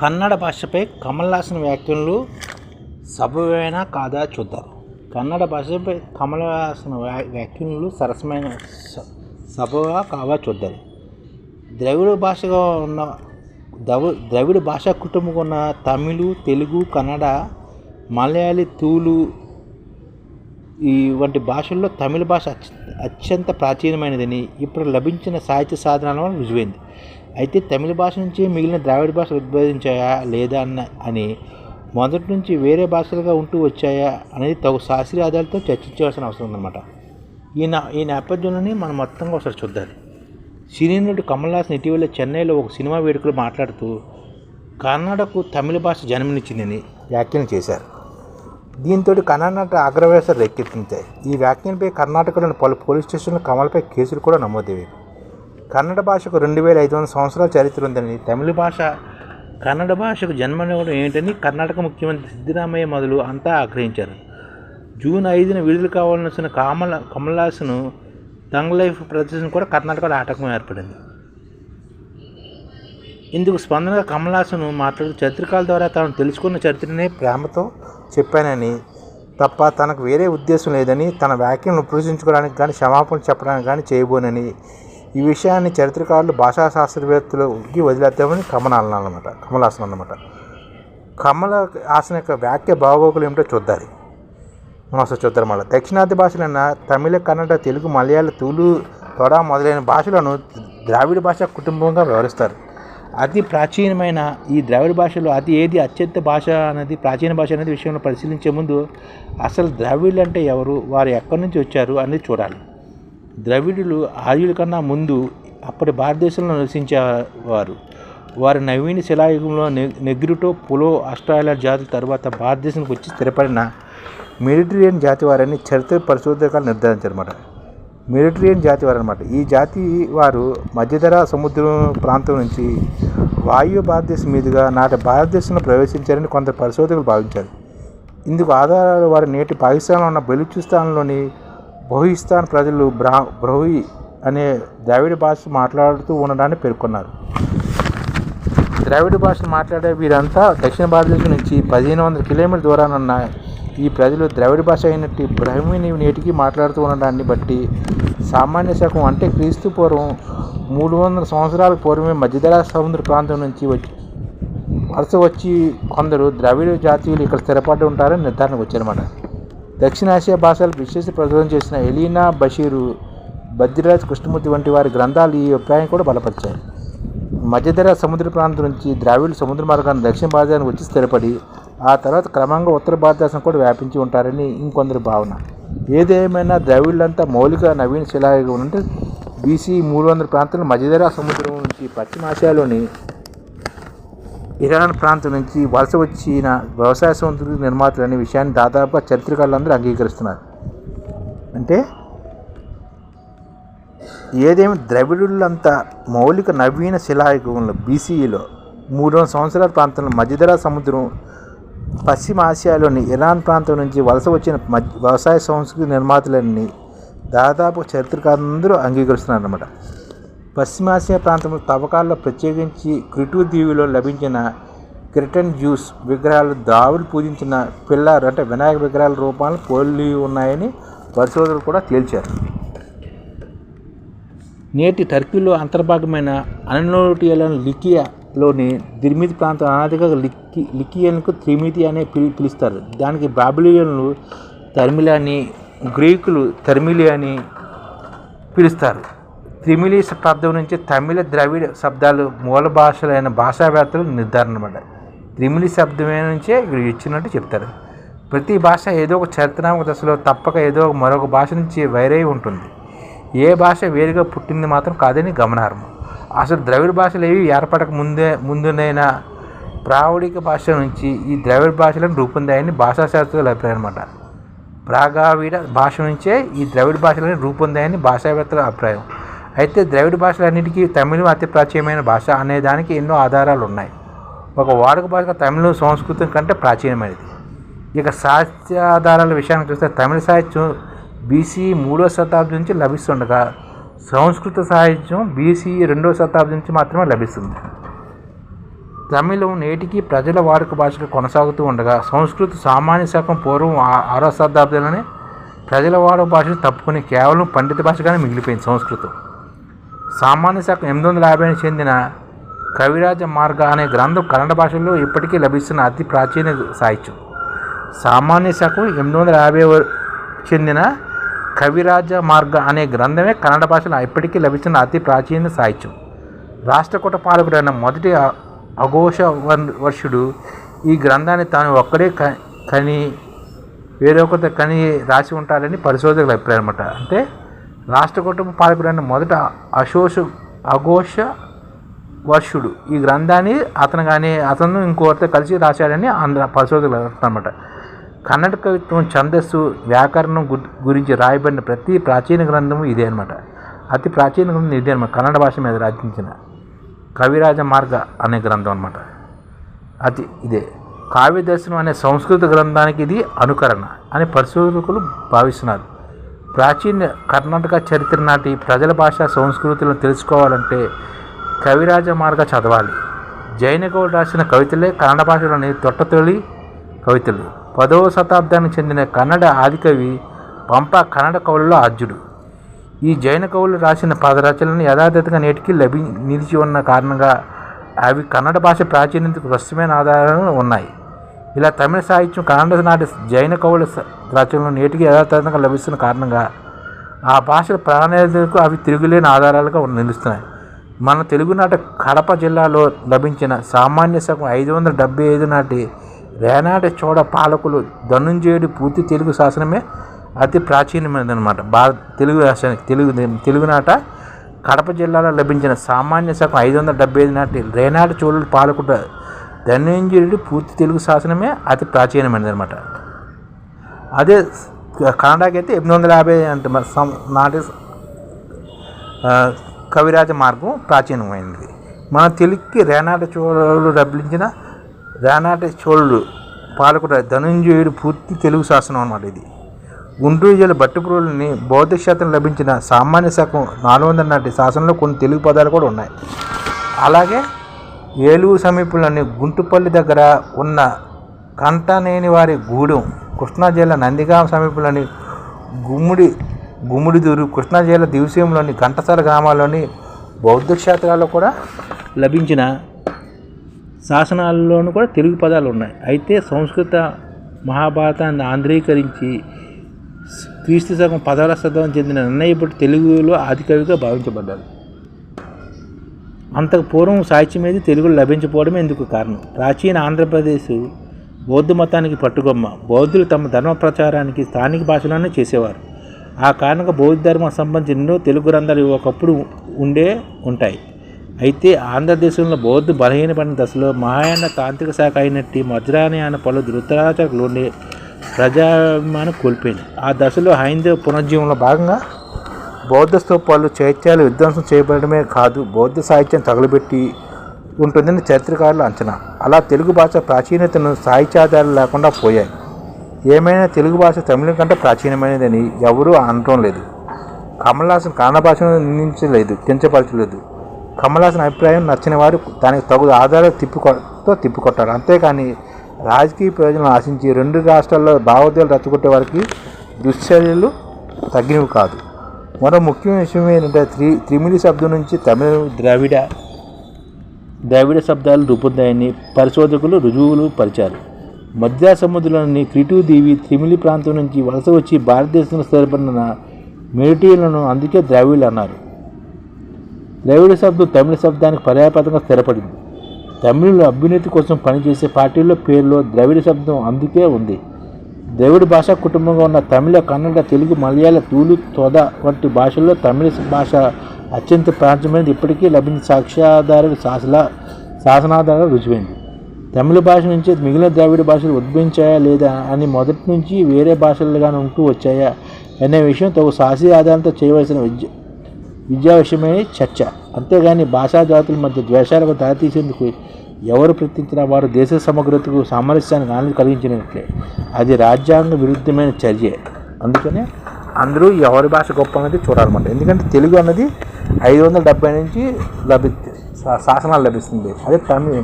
కన్నడ భాషపై కమల్ హాసన్ వ్యాఖ్యలు సబబేనా కాదా చూద్దాం. కన్నడ భాషపై కమల్ హాసన్ వ్యా- వ్యాఖ్యలు సరసమైన స- కావా చూద్దాం. ద్రవిడ భాషగా ఉన్న ద్రవి ద్రవిడ భాషా కుటుంబం ఉన్న తమిళ తెలుగు కన్నడ మలయాళీ తూలు ఈ వంటి భాషల్లో తమిళ భాష అత్యంత ప్రాచీనమైనదని ఇప్పుడు లభించిన సాహిత్య సాధనాల వల్ల రుజువైంది. అయితే తమిళ భాష నుంచి మిగిలిన ద్రావిడ భాషలు ఉద్భవించాయా లేదా అన్న అని మొదటి నుంచి వేరే భాషలుగా ఉంటూ వచ్చాయా అనేది తగు శాస్త్రీయ ఆధారాలతో చర్చించవలసిన అవసరం ఉందన్నమాట. ఈ నా ఈ నేపథ్యంలోనే మనం మొత్తంగా ఒకసారి చూద్దాం సినీ నటుడు కమల్ హాసన్ ఇటీవల చెన్నైలో ఒక సినిమా వేడుకలో మాట్లాడుతూ కన్నడకు తమిళ భాష జన్మనిచ్చిందని వ్యాఖ్యలు చేశారు. దీంతో కర్ణాటక అగ్రవేశాలు రెక్కెత్తించాయి ఈ వ్యాఖ్యలపై కర్ణాటకలోని పలు పోలీస్ స్టేషన్లు కమల్పై కేసులు కూడా నమోదయ్యాయి. కన్నడ భాషకు రెండు వేల ఐదు వందల సంవత్సరాల చరిత్ర ఉందని తమిళ భాష కన్నడ భాషకు జన్మనివ్వడం ఏంటని కర్ణాటక ముఖ్యమంత్రి సిద్ధరామయ్య మొదలు అంతా ఆగ్రహించారు. జూన్ ఐదున విడుదల కావాల్సిన కామల కమల్ హాసన్ తంగ్ లైఫ్ ప్రదర్శన కూడా కర్ణాటకలో ఆటంకం ఏర్పడింది. ఇందుకు స్పందనగా కమల్ మాట్లాడుతూ చరిత్రకాల ద్వారా తాను తెలుసుకున్న చరిత్రనే ప్రేమతో చెప్పానని తప్ప తనకు వేరే ఉద్దేశం లేదని తన వ్యాఖ్యలను ఉపయోగించుకోవడానికి కానీ క్షమాపణ చెప్పడానికి కానీ చేయబోనని ఈ విషయాన్ని చరిత్రకారులు భాషా శాస్త్రవేత్తలకి వదిలేద్దామని కమలాసనం అనమాట కమలాసనం అనమాట కమల ఆసన యొక్క వ్యాఖ్య బాగోగులు ఏమిటో చూద్దాం మనం చూద్దాం మళ్ళీ. దక్షిణాది భాషలైన తమిళ కన్నడ తెలుగు మలయాళ తులు తొడ మొదలైన భాషలను ద్రావిడ భాష కుటుంబంగా వ్యవహరిస్తారు. అతి ప్రాచీనమైన ఈ ద్రావిడ భాషలో అది ఏది అత్యంత భాష అనేది ప్రాచీన భాష అనేది విషయంలో పరిశీలించే ముందు అసలు ద్రావిడులు అంటే ఎవరు వారు ఎక్కడి నుంచి వచ్చారు అనేది చూడాలి. ద్రవిడులు ఆర్యుల కన్నా ముందు అప్పటి భారతదేశంలో నివసించేవారు. వారి నవీన శిలాయుగంలో నెగ్రిటో పులో ఆస్ట్రేలియా జాతుల తర్వాత భారతదేశానికి వచ్చి స్థిరపడిన మెడిటరేనియన్ జాతి వారని చరిత్ర పరిశోధకాలు నిర్ధారించారన్నమాట. మెడిటరేనియన్ జాతి వారు అనమాట ఈ జాతి వారు మధ్యధరా సముద్రం ప్రాంతం నుంచి వాయు భారతదేశం మీదుగా నాటి భారతదేశంలో ప్రవేశించారని కొందరు పరిశోధకులు భావించారు. ఇందుకు ఆధారాలు వారు నేటి పాకిస్తాన్లో ఉన్న బెలూచిస్తాన్లోని బహుయిస్తాన్ ప్రజలు బ్రా బ్రహుయి అనే ద్రావిడ భాష మాట్లాడుతూ ఉండడాన్ని పేర్కొన్నారు. ద్రావిడ భాష మాట్లాడే వీరంతా దక్షిణ భారతదేశం నుంచి పదిహేను వందల కిలోమీటర్ దూరాన ఉన్న ఈ ప్రజలు ద్రావిడ భాష అయినట్టు బ్రహ్మిని నేటికి మాట్లాడుతూ ఉండడాన్ని బట్టి సామాన్య శకం అంటే క్రీస్తు పూర్వం మూడు వందల సంవత్సరాల పూర్వమే మధ్యధరా సముద్ర ప్రాంతం నుంచి వచ్చి వలస వచ్చి కొందరు ద్రావిడ జాతీయులు ఇక్కడ స్థిరపడి ఉంటారని నిర్ధారణకు వచ్చారన్నమాట. దక్షిణాసియా భాషలు విశేష ప్రదర్శన చేసిన ఎలీనా బషీరు బద్రిరాజ్ కృష్ణమూర్తి వంటి వారి గ్రంథాలు ఈ అభిప్రాయం కూడా బలపరిచాయి. మధ్యధర సముద్ర ప్రాంతం నుంచి ద్రావిడులు సముద్ర మార్గాన్ని దక్షిణ భారతదేశానికి వచ్చి స్థిరపడి ఆ తర్వాత క్రమంగా ఉత్తర భారతదేశం కూడా వ్యాపించి ఉంటారని ఇంకొందరి భావన. ఏదేమైనా ద్రావిడులంతా మౌలిక నవీన శిలాయుగం అంటే బీసీ మూడు వందల ప్రాంతంలో మధ్యధరా సముద్రం నుంచి పశ్చిమ ఆసియాలోని ఇరాన్ ప్రాంతం నుంచి వలస వచ్చిన వ్యవసాయ సంస్కృతి నిర్మాతలు అనే విషయాన్ని దాదాపుగా చరిత్రకారులందరూ అంగీకరిస్తున్నారు. అంటే ఏదేమి ద్రవిడులంతా మౌలిక నవీన శిలాయుగంలో బీసీఈలో మూడు వందల సంవత్సరాల ప్రాంతంలో మధ్యధరా సముద్రం పశ్చిమ ఆసియాలోని ఇరాన్ ప్రాంతం నుంచి వలస వచ్చిన మధ్య వ్యవసాయ సంస్కృతి నిర్మాతలన్నీ దాదాపు చరిత్రకారులందరూ అంగీకరిస్తున్నారు అన్నమాట పశ్చిమాసియా ప్రాంతంలో తవ్వకాల్లో ప్రత్యేకించి క్రిటు దీవిలో లభించిన క్రిటన్ జ్యూస్ విగ్రహాలు దావులు పూజించిన పిల్లారు అంటే వినాయక విగ్రహాల రూపాలను పోలి ఉన్నాయని పరిశోధకులు కూడా తేల్చారు. నేటి టర్కీలో అంతర్భాగమైన అనోటియలను లికియాలోని దిర్మితి ప్రాంతం అనాదిగా లిక్కి లికియన్కు త్రిమితి అనే పిలి పిలుస్తారు. దానికి బాబిలియన్లు తర్మిలా అని గ్రీకులు తర్మిలి అని పిలుస్తారు. త్రిమిలి శతాబ్దం నుంచి తమిళ ద్రవిడ శబ్దాలు మూల భాషలైన భాషావేత్తలు నిర్ధారణ అన్నమాట త్రిమిలి శబ్దమే నుంచే ఇక్కడ ఇచ్చినట్టు చెప్తారు. ప్రతి భాష ఏదో ఒక చరిత్రాత్మక దశలో తప్పక ఏదో ఒక మరొక భాష నుంచి వైరై ఉంటుంది. ఏ భాష వేరుగా పుట్టింది మాత్రం కాదని గమనార్హం. అసలు ద్రవిడ భాషలు ఏవి ఏర్పడక ముందే ముందునైనా ప్రావళిక భాష నుంచి ఈ ద్రవిడ భాషలను రూపొందాయని భాషాశాస్త్రుల అభిప్రాయం అనమాట ప్రాగావిడ భాష నుంచే ఈ ద్రవిడ భాషలను రూపొందాయని భాషావేత్తల అభిప్రాయం. అయితే ద్రవిడ భాషలన్నిటికీ తమిళం అతి ప్రాచీనమైన భాష అనే దానికి ఎన్నో ఆధారాలు ఉన్నాయి ఒక వాడుక భాష తమిళం సంస్కృతం కంటే ప్రాచీనమైనది. ఇక సాహిత్య ఆధారాల విషయానికి చూస్తే తమిళ సాహిత్యం బీసీ మూడో శతాబ్దం నుంచి లభిస్తుండగా సంస్కృత సాహిత్యం బీసీ రెండో శతాబ్దం నుంచి మాత్రమే లభిస్తుంది. తమిళం నేటికి ప్రజల వాడుక భాషగా కొనసాగుతూ ఉండగా సంస్కృత సామాన్య శాఖం పూర్వం ఆ- ఆరో శతాబ్దంలోనే ప్రజల వాడుక భాషను తప్పుకుని కేవలం పండిత భాషగానే మిగిలిపోయింది సంస్కృతం. సామాన్య శాఖ ఎనిమిది వందల యాభైకి చెందిన కవిరాజ మార్గ అనే గ్రంథం కన్నడ భాషలో ఇప్పటికీ లభిస్తున్న అతి ప్రాచీన సాహిత్యం. సామాన్య శాఖం ఎనిమిది వందల యాభై చెందిన కవిరాజ మార్గ అనే గ్రంథమే కన్నడ భాషలో ఇప్పటికీ లభిస్తున్న అతి ప్రాచీన సాహిత్యం. రాష్ట్రకూట పాలకుడైన మొదటి అఘోష వర్- వర్షుడు ఈ గ్రంథాన్ని తాను ఒక్కడే క- కని వేరొకరి కని రాసి ఉంటారని పరిశోధకుల అభిప్రాయం అనమాట అంటే రాష్ట్ర కుటుంబ పాలకుడైన మొదట అశోష అఘోష వర్షుడు. ఈ గ్రంథాన్ని అతను కానీ అతను ఇంకోరితో కలిసి రాశాడని ఆంధ్ర పరిశోధకులు అనమాట కన్నడ కవిత్వం ఛందస్సు వ్యాకరణం గు- గురించి రాయబడిన ప్రతి ప్రాచీన గ్రంథము ఇదే అనమాట అతి ప్రాచీన గ్రంథం ఇదే అనమాట కన్నడ భాష మీద రచించిన కవిరాజ మార్గ అనే గ్రంథం అనమాట అతి ఇదే. కావ్య దర్శనం అనే సంస్కృత గ్రంథానికి ఇది అనుకరణ అని పరిశోధకులు భావిస్తున్నారు. ప్రాచీన కర్ణాటక చరిత్ర నాటి ప్రజల భాష సంస్కృతులను తెలుసుకోవాలంటే కవిరాజ మార్గ చదవాలి. జైనగౌడ్ రాసిన కవితలే కన్నడ భాషలోని తొట్టతొలి కవితలు. పదవ శతాబ్దానికి చెందిన కన్నడ ఆదికవి పంప కన్నడ కవులలో ఆద్యుడు ఈ జైన కవులు రాసిన పదరచనలను యథాతథంగా నేటికి లభి నిలిచి ఉన్న కారణంగా అవి కన్నడ భాష ప్రాచీనతకు స్పష్టమైన ఆధారాలు ఉన్నాయి. ఇలా తమిళ సాహిత్యం కన్నడ నాటి జైన కవుల రచనలు నేటికి యథాతథంగా లభిస్తున్న కారణంగా ఆ భాషల ప్రాణాలకు అవి తిరుగులేని ఆధారాలుగా నిలుస్తున్నాయి. మన తెలుగునాట కడప జిల్లాలో లభించిన సామాన్య శకం ఐదు వందల డెబ్బై ఐదు నాటి రేనాటి చోడ పాలకులు ధనుంజయుడి పూర్తి తెలుగు శాసనమే అతి ప్రాచీనమైనదనమాట భారత తెలుగు రాష్ట్రానికి తెలుగు తెలుగునాట కడప జిల్లాలో లభించిన సామాన్య శకం ఐదు వందల డెబ్బై ఐదు నాటి రేనాటి చోళుడు పాలకుడు ధనంజయుడు పూర్తి తెలుగు శాసనమే అతి ప్రాచీనమైనది అనమాట అదే కన్నడకి అయితే ఎనిమిది వందల యాభై అంటే మరి సం- నాటి కవిరాజ మార్గం ప్రాచీనమైనది. మన తెలుగుకి రేనాట చోళుడు డబ్బించిన రేనాట చోళుడు పాలకుడు ధనుంజయుడు పూర్తి తెలుగు శాసనం అనమాట ఇది. గుంటూరు జిల్లా బట్టిపురులని బౌద్ధ లభించిన సామాన్య శాఖం నాలుగు వందల నాటి శాసనంలో కొన్ని తెలుగు పదాలు కూడా ఉన్నాయి. అలాగే ఏలూరు సమీపంలోని గుంటుపల్లి దగ్గర ఉన్న కంటనేని వారి గూడెం కృష్ణా జిల్లా నందిగామ సమీపంలోని గుమ్ముడి గుమ్ముడిదూరు కృష్ణా జిల్లా దివసీయంలోని ఘంటసాల గ్రామాల్లోని బౌద్ధ క్షేత్రాల్లో కూడా లభించిన శాసనాల్లోనూ కూడా తెలుగు పదాలు ఉన్నాయి. అయితే సంస్కృత మహాభారతాన్ని ఆంధ్రీకరించి క్రీస్తు సగం పదవ శతాబ్దం చెందిన నన్నయ్యపటి తెలుగులో ఆదికవిగా భావించబడ్డారు. అంతకు పూర్వం సాహిత్యం మీద తెలుగులో లభించకపోవడమే ఎందుకు కారణం. ప్రాచీన ఆంధ్రప్రదేశ్ బౌద్ధ మతానికి పట్టుగొమ్మ. బౌద్ధులు తమ ధర్మ ప్రచారానికి స్థానిక భాషలోనే చేసేవారు. ఆ కారణంగా బౌద్ధ ధర్మం సంబంధించిన ఎన్నో తెలుగు గ్రంథాలు ఒకప్పుడు ఉండే ఉంటాయి. అయితే ఆంధ్రదేశంలో బౌద్ధ బలహీనపడిన దశలో మహాయాన తాంత్రిక శాఖ అయినట్టు వజ్రాయన పలు ధృతరాచకులు ఉండే ప్రజాభిమానం కోల్పోయింది. ఆ దశలో హైందవ పునర్జీవంలో భాగంగా బౌద్ధ స్తూపాలు చైత్యాలు విధ్వంసం చేయబడమే కాదు బౌద్ధ సాహిత్యం తగలబెట్టి ఉంటుందని చరిత్రకారుల అంచనా. అలా తెలుగు భాష ప్రాచీనతను సాహిత్యాధారాలు లేకుండా పోయాయి. ఏమైనా తెలుగు భాష తమిళం కంటే ప్రాచీనమైనదని ఎవరూ అనటం లేదు. కమలాసన్ కన్నడ భాషను నిందించలేదు కించపరచలేదు. కమలాసన్ అభిప్రాయం నచ్చిన వారు దానికి తగు ఆధారాలు తిప్పికొతో తిప్పికొట్టారు. అంతేకాని రాజకీయ ప్రయోజనం ఆశించి రెండు రాష్ట్రాల్లో భావోద్వేలు రచ్చగొట్టే వారికి దుశ్చర్యలు తగ్గినవి కాదు. మరో ముఖ్యమైన విషయం ఏంటంటే త్రి త్రిమిలి శబ్దం నుంచి తమిళ ద్రావిడ ద్రావిడ శబ్దాలు రూపొందాయని పరిశోధకులు రుజువులు పరిచారు. మధ్య సముద్రంలోని క్రిటు దీవి త్రిమిలి ప్రాంతం నుంచి వలస వచ్చి భారతదేశంలో స్థిరపడిన మెరిటీలను అందుకే ద్రావిడులు అన్నారు. ద్రావిడ శబ్దం తమిళ శబ్దానికి పర్యాపదంగా స్థిరపడింది. తమిళులు అభ్యున్నతి కోసం పనిచేసే పార్టీల పేరులో ద్రవిడ శబ్దం అందుకే ఉంది. ద్రవిడ భాషా కుటుంబంగా ఉన్న తమిళ కన్నడ తెలుగు మలయాళ తూలు తొద వంటి భాషల్లో తమిళ భాష అత్యంత ప్రాచుర్యమైనది ఇప్పటికీ లభించిన సాక్ష్యాధార శాసన శాసనాధార రుజువైంది. తమిళ భాష నుంచి మిగిలిన ద్రావిడ భాషలు ఉద్భవించాయా లేదా అని మొదటి నుంచి వేరే భాషలుగానే ఉంటూ వచ్చాయా అనే విషయం తగు శాస్త్రీయ ఆధారంతో చేయవలసిన విద్య విద్యా విషయమై చర్చ. అంతేగాని భాషా జాతుల మధ్య ద్వేషాలకు దారితీసేందుకు ఎవరు ప్రయత్నించినా వారు దేశ సమగ్రతకు సామరస్యానికి హాని కలిగించినట్లే. అది రాజ్యాంగ విరుద్ధమైన చర్య. అందుకనే అందరూ ఎవరి భాష గొప్ప అనేది చూడాలన్నమాట. ఎందుకంటే తెలుగు అన్నది ఐదు వందల డెబ్బై నుంచి లభి శాసనాలు లభిస్తుంది. అదే తమిళ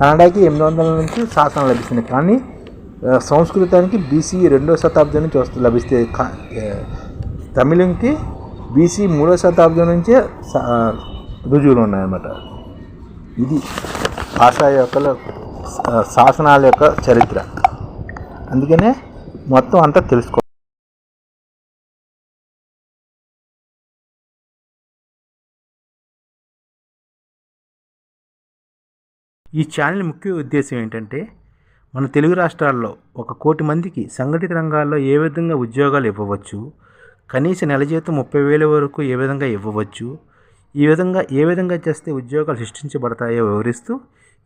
కన్నడకి ఎనిమిది వందల నుంచి శాసనాలు లభిస్తుంది కానీ సంస్కృతానికి బీసీ రెండో శతాబ్దం నుంచి వస్తూ లభిస్తే కా- తమిళంకి బీసీ మూడో శతాబ్దం నుంచే రుజువులు ఉన్నాయన్నమాట. ఇది భాష యొక్క శాసనాల యొక్క చరిత్ర. అందుకనే మొత్తం అంతా తెలుసుకో ఈ ఛానల్ ముఖ్య ఉద్దేశం ఏంటంటే మన తెలుగు రాష్ట్రాల్లో ఒక కోటి మందికి సంఘటిత రంగాల్లో ఏ విధంగా ఉద్యోగాలు ఇవ్వవచ్చు కనీస నెల జీతం ముప్పై వేల వరకు ఏ విధంగా ఇవ్వవచ్చు ఈ విధంగా ఏ విధంగా చేస్తే ఉద్యోగాలు సృష్టించబడతాయో వివరిస్తూ